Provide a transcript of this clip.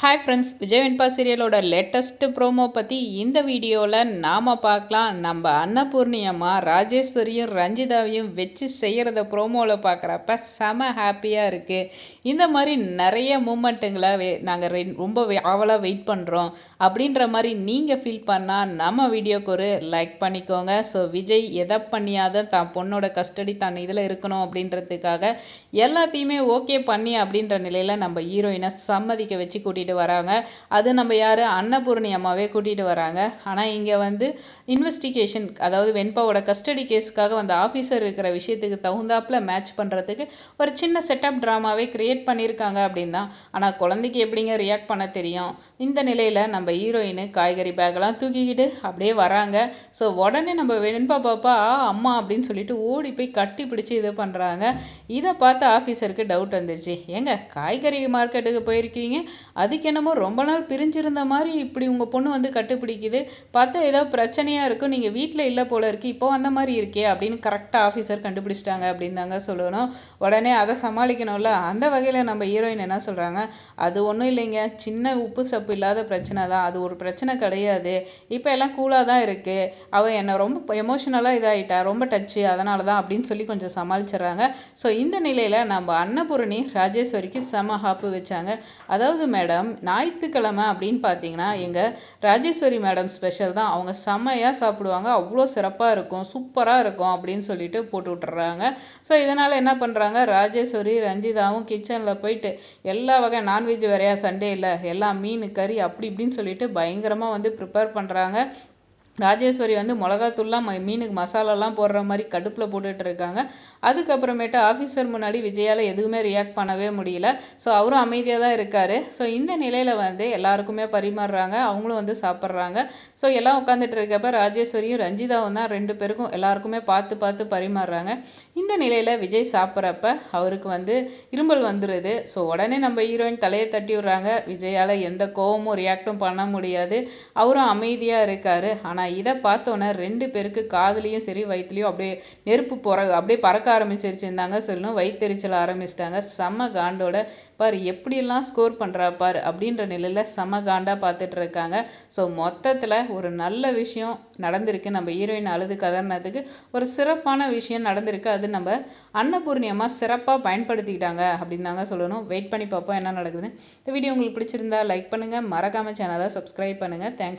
Hi friends Vijay Venba சீரியலோட latest promo பற்றி இந்த வீடியோவில் நாம் பார்க்கலாம். நம்ம அன்னபூர்ணியம்மா ராஜேஸ்வரியும் ரஞ்சிதாவையும் வச்சு செய்கிறத ப்ரோமோவில் பார்க்குறப்ப செம ஹாப்பியாக இருக்குது இந்த மாதிரி நிறைய மூமெண்ட்டுங்களை வே நாங்கள் ரெ ரொம்ப ஆவலாக வெயிட் பண்ணுறோம் அப்படின்ற மாதிரி நீங்கள் ஃபீல் பண்ணால் நம்ம வீடியோக்கு ஒரு லைக் பண்ணிக்கோங்க. ஸோ விஜய் எதை பண்ணியாத தான் பொண்ணோட கஸ்டடி தான் இதில் இருக்கணும் அப்படின்றதுக்காக எல்லாத்தையுமே ஓகே பண்ணி அப்படின்ற நிலையில் நம்ம ஹீரோயினை சம்மதிக்க வச்சு கூட்டிகிட்டு கூட்டிகிட்டு வராங்க. அது நம்ம யார்? அன்னபூர்ணி அம்மாவே கூட்டிகிட்டு வராங்க. ஆனால் இங்கே வந்து இன்வெஸ்டிகேஷன் அதாவது வெண்பாவோட கஸ்டடி கேஸுக்காக வந்த ஆஃபீஸர் இருக்கிற விஷயத்துக்கு தகுந்தாப்பில் மேட்ச் பண்ணுறதுக்கு ஒரு சின்ன செட்டப் ட்ராமாவே க்ரியேட் பண்ணியிருக்காங்க அப்படின்னு தான். ஆனால் குழந்தைக்கு எப்படிங்க ரியாக்ட் பண்ண தெரியும்? இந்த நிலையில் நம்ம ஹீரோயின் காய்கறி பேக்கெல்லாம் தூக்கிக்கிட்டு அப்படியே வராங்க. ஸோ உடனே நம்ம வெண்பா பாப்பா அம்மா அப்படின்னு சொல்லிட்டு ஓடி போய் கட்டி பிடிச்சி இது பண்ணுறாங்க இதை பார்த்து ஆஃபீஸருக்கு டவுட் வந்துருச்சு. ஏங்க காய்கறி மார்க்கெட்டுக்கு போயிருக்கீங்க? அது அதுக்கு என்னமோ ரொம்ப நாள் பிரிஞ்சிருந்த மாதிரி இப்படி உங்கள் பொண்ணு வந்து கட்டுப்பிடிக்குது. பார்த்தா ஏதோ பிரச்சனையாக இருக்கும் நீங்கள் வீட்டில் இல்லை போல இருக்கு. இப்போ அந்த மாதிரி இருக்கே அப்படின்னு கரெக்டாக ஆஃபீஸர் கண்டுபிடிச்சிட்டாங்க அப்படின்னு தாங்க சொல்லணும். உடனே அதை சமாளிக்கணும்ல. அந்த வகையில் நம்ம ஹீரோயின் என்ன சொல்கிறாங்க அது ஒன்றும் இல்லைங்க. சின்ன உப்பு சப்பு இல்லாத பிரச்சனை தான். அது ஒரு பிரச்சனை கிடையாது. இப்போ எல்லாம் கூலாக தான் இருக்குது அவள் என்னை ரொம்ப எமோஷனலாக இதாகிட்டா ரொம்ப டச்சு அதனால தான் அப்படின்னு சொல்லி கொஞ்சம் சமாளிச்சிடுறாங்க. ஸோ இந்த நிலையில் நம்ம அன்னபூரணி ராஜேஸ்வரிக்கு செம ஹாப்பு வச்சாங்க. அதாவது மேடம் ஞாயிற்றுக்கிழமை அப்படின்னு பார்த்தீங்கன்னா எங்கள் ராஜேஸ்வரி மேடம் ஸ்பெஷல் தான். அவங்க செம்மையாக சாப்பிடுவாங்க. அவ்வளோ சிறப்பாக இருக்கும். சூப்பராக இருக்கும் அப்படின்னு சொல்லிட்டு போட்டு விட்டுறாங்க. ஸோ இதனால் என்ன பண்ணுறாங்க ராஜேஸ்வரி ரஞ்சிதாவும் கிச்சனில் போயிட்டு எல்லா வகை நான்வெஜ் வேறையா சண்டே இல்லை எல்லாம் மீன் கறி அப்படி இப்படின்னு சொல்லிட்டு பயங்கரமாக வந்து ப்ரிப்பேர் பண்ணுறாங்க ராஜேஸ்வரி வந்து மிளகாத்தூள்லாம் மீனுக்கு மசாலாலாம் போடுற மாதிரி கடுப்பில் போட்டுட்டு இருக்காங்க. அதுக்கப்புறமேட்டு ஆஃபீஸர் முன்னாடி விஜயால் எதுவுமே ரியாக்ட் பண்ணவே முடியல. ஸோ அவரும் அமைதியாக தான் இருக்கார். ஸோ இந்த நிலையில் வந்து எல்லாருக்குமே பரிமாறுறாங்க. அவங்களும் வந்து சாப்பிட்றாங்க. ஸோ எல்லாம் உட்காந்துட்டு இருக்கப்ப ராஜேஸ்வரியும் ரஞ்சிதாவும் தான் ரெண்டு பேருக்கும் எல்லாருக்குமே பார்த்து பார்த்து பரிமாறுறாங்க. இந்த நிலையில் விஜய் சாப்பிட்றப்ப அவருக்கு வந்து இரும்பல் வந்துடுது ஸோ உடனே நம்ம ஹீரோயின் தலையை தட்டி விடுறாங்க. விஜயால் எந்த கோவமும் ரியாக்டும் பண்ண முடியாது. அவரும் அமைதியாக இருக்கார். ஆனால் இதை பார்த்தோன்னே ரெண்டு பேருக்கு காதுலேயும் சரி வயிற்றுலையும் அப்படியே நெருப்பு பொற அப்படியே பறக்க ஆரம்பிச்சிருச்சுருந்தாங்க சொல்லணும். வயிற்றுச்சல் ஆரம்பிச்சிட்டாங்க. செம்ம காண்டோட பார் எப்படியெல்லாம் ஸ்கோர் பண்ணுறா பார்? அப்படின்ற நிலையில் செம காண்டாக பார்த்துட்டு இருக்காங்க. ஸோ மொத்தத்தில் ஒரு நல்ல விஷயம் நடந்திருக்கு. நம்ம ஹீரோயின் அழுது கதறினதுக்கு ஒரு சிறப்பான விஷயம் நடந்திருக்கு. அது நம்ம அன்னபூர்ணி அம்மா சிறப்பாக பயன்படுத்திக்கிட்டாங்க அப்படின்னு தாங்க சொல்லணும். வெயிட் பண்ணி பார்ப்போம் என்ன நடக்குதுன்னு. இந்த வீடியோ உங்களுக்கு பிடிச்சிருந்தா லைக் பண்ணுங்கள் மறக்காமல் சேனலை சப்ஸ்கிரைப் பண்ணுங்கள் தேங்க்ஸ்